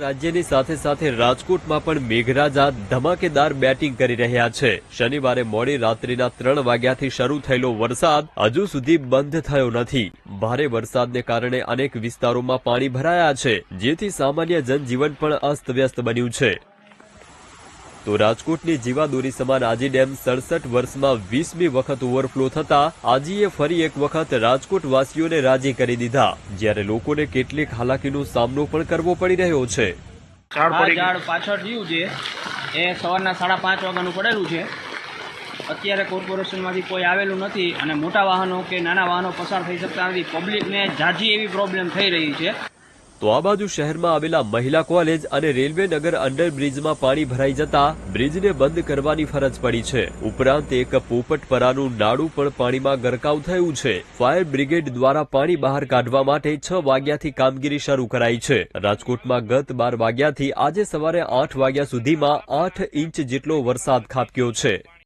રાજ્યની સાથે સાથે રાજકોટમાં પણ મેઘરાજા ધમાકેદાર બેટિંગ કરી રહ્યા છે. શનિવારે મોડી રાત્રિના ત્રણ વાગ્યાથી શરૂ થયેલો વરસાદ હજુ સુધી બંધ થયો નથી. ભારે વરસાદને કારણે અનેક વિસ્તારોમાં પાણી ભરાયા છે, જેથી સામાન્ય જનજીવન પણ અસ્તવ્યસ્ત બન્યું છે. તો રાજકોટની જીવાદોરી સમાન આજી ડેમ સડસઠ વર્ષમાં વીસમી વખત ઓવરફ્લો થતા આજીએ ફરી એક વખત રાજકોટ વાસીઓને રાજી કરી દીધા જ્યારે લોકોને કેટલીક હાલાકીનો સામનો પણ કરવો પડી રહ્યો છે. ઝાડ પાછળ રહ્યું એ સવારના સાડા પાંચ વાગ્યાનું પડેલું છે. અત્યારે કોર્પોરેશનમાંથી કોઈ આવેલું નથી અને મોટા વાહનો કે નાના વાહનો પસાર થઈ શકતા નથી. પબ્લિકને ઝાઝી એવી પ્રોબ્લેમ થઈ રહી છે. તો આ બાજુ શહેરમાં આવેલા મહિલા કોલેજ અને રેલવે નગર અંડરબ્રિજમાં પાણી ભરાઈ જતા બ્રિજને બંધ કરવાની ફરજ પડી છે. ઉપરાંત એક પોપટપરાનું નાડું પણ પાણીમાં ગરકાવ થયું છે. ફાયર બ્રિગેડ દ્વારા પાણી બહાર કાઢવા માટે છ વાગ્યાથી કામગીરી શરૂ કરાઈ છે. રાજકોટમાં ગત બાર વાગ્યાથી આજે સવારે આઠ વાગ્યા સુધીમાં આઠ ઇંચ જેટલો વરસાદ ખાબક્યો છે.